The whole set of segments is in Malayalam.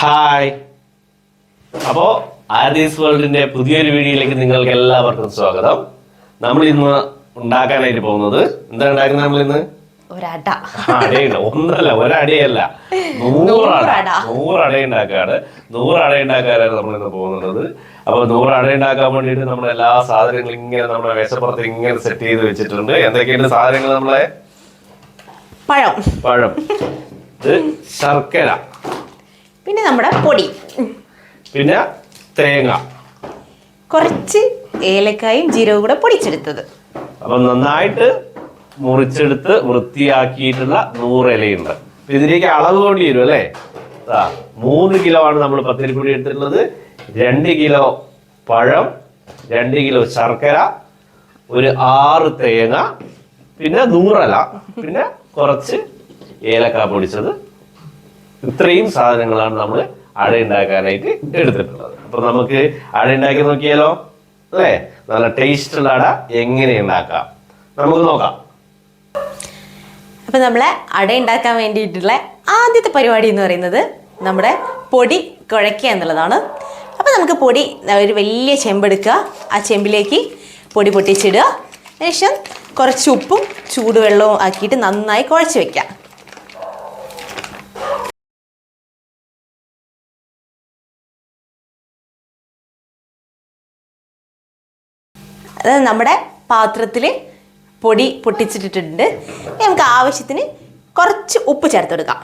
ഹായ് അപ്പോ ആദീസ് വേൾഡിന്റെ പുതിയൊരു വീഡിയോയിലേക്ക് നിങ്ങൾക്ക് എല്ലാവർക്കും സ്വാഗതം. നമ്മൾ ഇന്ന് ഉണ്ടാക്കാനായിട്ട് പോകുന്നത് എന്താ ഉണ്ടാക്കുന്നത് നമ്മൾ ഇന്ന്? ഒന്നല്ല ഒരടയല്ല. നൂറട. നൂറട. ഉണ്ടാക്കാണ് നൂറട ഉണ്ടാക്കാനാണ് നമ്മൾ ഇന്ന് പോകുന്നത്. അപ്പൊ നൂറട ഉണ്ടാക്കാൻ വേണ്ടിയിട്ട് നമ്മൾ എല്ലാ സാധനങ്ങളും ഇങ്ങനെ നമ്മുടെ മേശപ്പുറത്ത് ഇങ്ങനെ സെറ്റ് ചെയ്ത് വെച്ചിട്ടുണ്ട്. എന്തൊക്കെയാണ് സാധനങ്ങൾ നമ്മളെ? പഴം. പഴം. ഇത് ശർക്കര. പിന്നെ നമ്മുടെ പൊടി. പിന്നെ തേങ്ങ. കുറച്ച് ഏലക്കായും ജീരകവും കൂടെ പൊടിച്ചെടുത്തത്. അപ്പൊ നന്നായിട്ട് മുറിച്ചെടുത്ത് വൃത്തിയാക്കിയിട്ടുള്ള നൂറ് ഇലയുണ്ട് ഇതിലേക്ക് അളവ് കൊണ്ടി വരും അല്ലേ? മൂന്ന് കിലോ ആണ് നമ്മൾ പത്തിരിപ്പൊടി എടുത്തിട്ടുള്ളത്. രണ്ട് കിലോ പഴം രണ്ട് കിലോ ശർക്കര ഒരു ആറ് തേങ്ങ പിന്നെ നൂറല പിന്നെ കുറച്ച് ഏലക്ക പൊടിച്ചത്. ഇത്രയും സാധനങ്ങളാണ് നമ്മൾ അട ഉണ്ടാക്കാനായിട്ട് എടുത്തിട്ടുള്ളത്. അപ്പൊ നമുക്ക് അട ഉണ്ടാക്കി നോക്കിയാലോ? അല്ലേ? നല്ല ടേസ്റ്റ് ഉള്ള അട എങ്ങനെ ഉണ്ടാക്കാം? നമുക്ക് നോക്കാം. അപ്പൊ നമ്മളെ അട ഉണ്ടാക്കാൻ വേണ്ടിയിട്ടുള്ള ആദ്യത്തെ പരിപാടി എന്ന് പറയുന്നത് നമ്മുടെ പൊടി കുഴയ്ക്കുക എന്നുള്ളതാണ്. അപ്പൊ നമുക്ക് പൊടി ഒരു വലിയ ചെമ്പെടുക്കുക ആ ചെമ്പിലേക്ക് പൊടി പൊട്ടിച്ചിടുക. ശേഷം കുറച്ച് ഉപ്പും ചൂടുവെള്ളവും ആക്കിയിട്ട് നന്നായി കുഴച്ച് വെക്കുക. അത് നമ്മുടെ പാത്രത്തിൽ പൊടി പൊട്ടിച്ചിട്ടിട്ടുണ്ട്. നമുക്ക് ആവശ്യത്തിന് കുറച്ച് ഉപ്പ് ചേർത്ത് കൊടുക്കാം.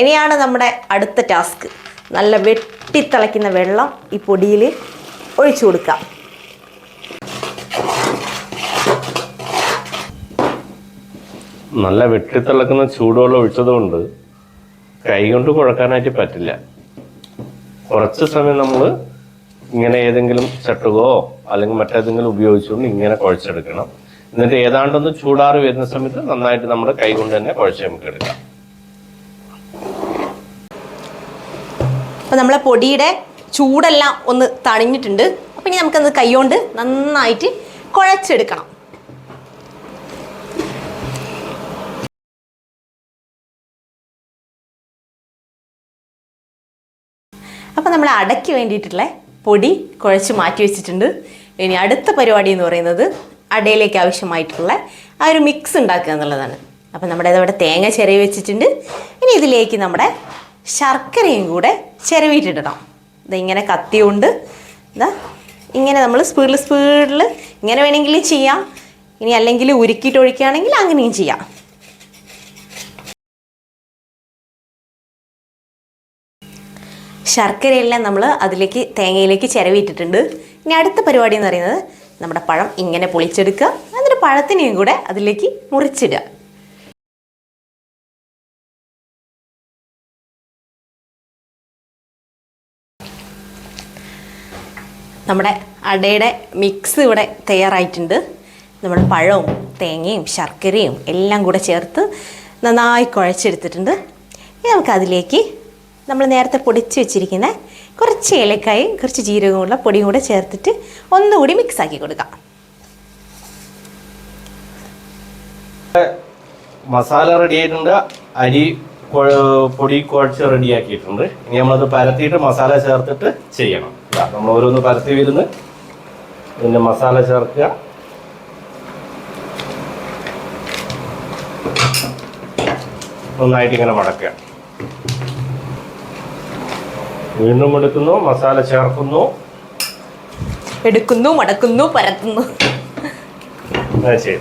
ഇനിയാണ് നമ്മുടെ അടുത്ത ടാസ്ക് നല്ല വെട്ടിത്തിളയ്ക്കുന്ന വെള്ളം ഈ പൊടിയിൽ ഒഴിച്ചു കൊടുക്കാം. നല്ല വെട്ടിത്തിളക്കുന്ന ചൂടുവെള്ളം ഒഴിച്ചതുകൊണ്ട് കൈ കൊണ്ട് കുഴക്കാനായിട്ട് പറ്റില്ല. കുറച്ച് സമയം നമ്മൾ ഇങ്ങനെ ഏതെങ്കിലും ചട്ടുകോ അല്ലെങ്കിൽ മറ്റേതെങ്കിലും ഉപയോഗിച്ചുകൊണ്ട് ഇങ്ങനെ കുഴച്ചെടുക്കണം. എന്നിട്ട് ഏതാണ്ടൊന്ന് ചൂടാറ് വരുന്ന സമയത്ത് നന്നായിട്ട് നമ്മുടെ കൈ കൊണ്ട് തന്നെ കുഴച്ച് നമുക്ക് എടുക്കാം. അപ്പോൾ നമ്മളെ പൊടിയുടെ ചൂടെല്ലാം ഒന്ന് തണിഞ്ഞിട്ടുണ്ട്. അപ്പം ഇനി നമുക്കത് കൈ കൊണ്ട് നന്നായിട്ട് കുഴച്ചെടുക്കണം. അപ്പം നമ്മൾ അടയ്ക്ക് വേണ്ടിയിട്ടുള്ള പൊടി കുഴച്ച് മാറ്റി വെച്ചിട്ടുണ്ട്. ഇനി അടുത്ത പരിപാടി എന്ന് പറയുന്നത് അടയിലേക്ക് ആവശ്യമായിട്ടുള്ള ആ ഒരു മിക്സ് ഉണ്ടാക്കുക എന്നുള്ളതാണ്. അപ്പം നമ്മുടെ ഇതവിടെ തേങ്ങ ചിരവി വെച്ചിട്ടുണ്ട്. ഇനി ഇതിലേക്ക് നമ്മുടെ ശർക്കരയും കൂടെ ചിരവിയിട്ടിടണം ഇതിങ്ങനെ കത്തി കൊണ്ട് ഇതാ ഇങ്ങനെ നമ്മൾ സ്പീഡിൽ സ്പീഡിൽ ഇങ്ങനെ വേണമെങ്കിലും ചെയ്യാം. ഇനി അല്ലെങ്കിൽ ഉരുക്കിയിട്ട് ഒഴിക്കുകയാണെങ്കിൽ അങ്ങനെയും ചെയ്യാം. ശർക്കരയെല്ലാം നമ്മൾ അതിലേക്ക് തേങ്ങയിലേക്ക് ചിരവിയിട്ടിട്ടുണ്ട്. ഇനി അടുത്ത പരിപാടി എന്ന് പറയുന്നത് നമ്മുടെ പഴം ഇങ്ങനെ പൊളിച്ചെടുക്കുക. എന്നിട്ട് പഴത്തിനെയും കൂടെ അതിലേക്ക് മുറിച്ചിടുക. നമ്മുടെ അടയുടെ മിക്സ് ഇവിടെ തയ്യാറായിട്ടുണ്ട്. നമ്മൾ പഴവും തേങ്ങയും ശർക്കരയും എല്ലാം കൂടെ ചേർത്ത് നന്നായി കുഴച്ചെടുത്തിട്ടുണ്ട്. ഇനി നമുക്ക് അതിലേക്ക് നമ്മൾ നേരത്തെ പൊടിച്ച് വെച്ചിരിക്കുന്ന കുറച്ച് ഏലക്കായും കുറച്ച് ജീരകവും ഉള്ള പൊടിയും കൂടെ ചേർത്തിട്ട് ഒന്നുകൂടി മിക്സ് ആക്കി കൊടുക്കാം. മസാല റെഡി ആയിട്ടുണ്ട്. അരി പൊടി കുഴച്ച് റെഡിയാക്കിയിട്ടുണ്ട് ഇനി നമ്മളത് പരത്തിയിട്ട് മസാല ചേർത്തിട്ട് ചെയ്യണം. നമ്മൾ ഓരോന്ന് പരത്തി വരുന്ന്. പിന്നെ മസാല ചേർക്കുക. നന്നായിട്ട് ഇങ്ങനെ മടക്കുക വീണ്ടും എടുക്കുന്നു മസാല ചേർക്കുന്നു. എടുക്കുന്നു മടക്കുന്നു പരത്തുന്നു. ശരി.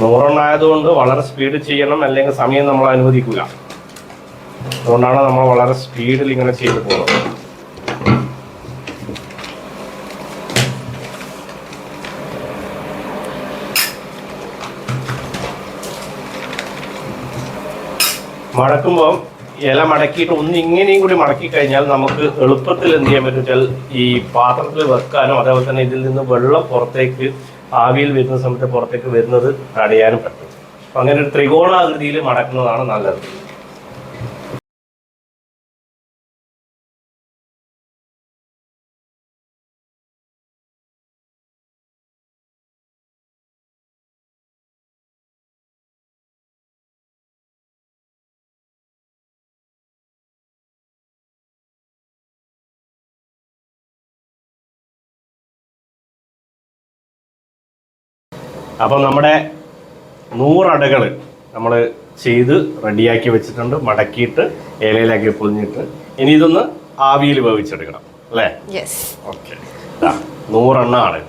നൂറെണ്ണായതുകൊണ്ട് വളരെ സ്പീഡ് ചെയ്യണം അല്ലെങ്കിൽ സമയം നമ്മൾ അനുവദിക്കുക അതുകൊണ്ടാണ് നമ്മൾ വളരെ സ്പീഡിൽ ഇങ്ങനെ ചെയ്തു പോകുന്നത്. മടക്കുമ്പോൾ ഇല മടക്കിയിട്ട് ഒന്ന് ഇങ്ങനെയും കൂടി മടക്കി കഴിഞ്ഞാൽ നമുക്ക് എളുപ്പത്തിൽ എന്ത് ചെയ്യാൻ പറ്റും ഈ പാത്രത്തിൽ വെക്കാനോ അതേപോലെ തന്നെ ഇതിൽ നിന്ന് വെള്ളം പുറത്തേക്ക് ആവിയിൽ വരുന്ന സമയത്ത് പുറത്തേക്ക് വരുന്നത് തടയാനും പറ്റും. അങ്ങനെ ഒരു ത്രികോണാകൃതിയിൽ മടക്കുന്നതാണ് നല്ലത്. അപ്പം നമ്മുടെ നൂറടകൾ നമ്മൾ ചെയ്ത് റെഡിയാക്കി വെച്ചിട്ടുണ്ട് മടക്കിയിട്ട് ഏലയിലാക്കി പൊതിഞ്ഞിട്ട് ഇനി ഇതൊന്ന് ആവിയിൽ വേവിച്ചെടുക്കണം അല്ലേ? ഓക്കെ. നൂറെണ്ണമാണ്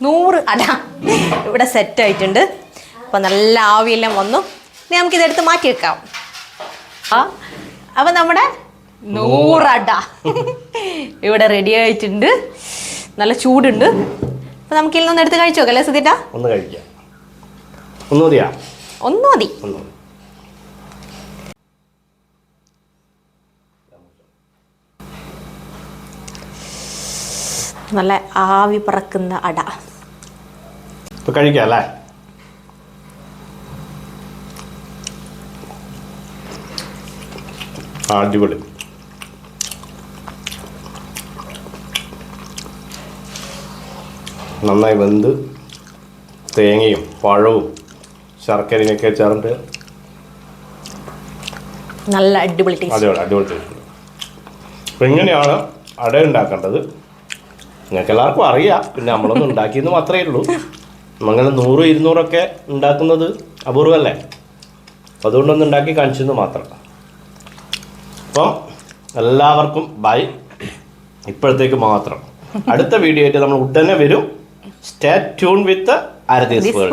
നൂറ് അട ഇവിടെ സെറ്റ് ആയിട്ടുണ്ട്. അപ്പോൾ നല്ല ആവിയെല്ലാം വന്നു. ഇനി നമുക്കിതെടുത്ത് മാറ്റി വെക്കാം ആ അപ്പം നമ്മുടെ നൂറട. ഇവിടെ റെഡി ആയിട്ടുണ്ട്. നല്ല ചൂടുണ്ട്. അപ്പൊ നമുക്ക് ഇതിൽ എടുത്ത് കഴിച്ചു അല്ലേ സുധീട്ട? ഒന്ന് കഴിക്കാം. ഒന്ന് മതിയാ? മതി. ഒന്ന് മതി. നല്ല ആവി പറക്കുന്ന അട. ഇപ്പൊ കഴിക്കാം അല്ലേ? അടിപൊളി നന്നായി വെന്ത് തേങ്ങയും പഴവും ശർക്കരയൊക്കെ ചേർന്നിട്ട് നല്ല അടിപൊളി അടിപൊളി അടിപൊളി ടേസ്റ്റ് അപ്പം ഇങ്ങനെയാണ് അട ഉണ്ടാക്കേണ്ടത്. നിങ്ങൾക്ക് എല്ലാവർക്കും അറിയാം. പിന്നെ നമ്മളൊന്നും ഉണ്ടാക്കിയെന്ന് മാത്രമേ ഉള്ളൂ. അങ്ങനെ നൂറ് ഇരുന്നൂറൊക്കെ ഉണ്ടാക്കുന്നത് അപൂർവല്ലേ അപ്പം അതുകൊണ്ടൊന്ന് ഉണ്ടാക്കി കാണിച്ചെന്ന് മാത്രം. അപ്പം എല്ലാവർക്കും ബൈ. ഇപ്പോഴത്തേക്ക് മാത്രം. അടുത്ത വീഡിയോ ആയിട്ട് നമ്മൾ ഉടനെ വരും. Stay tune with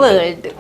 world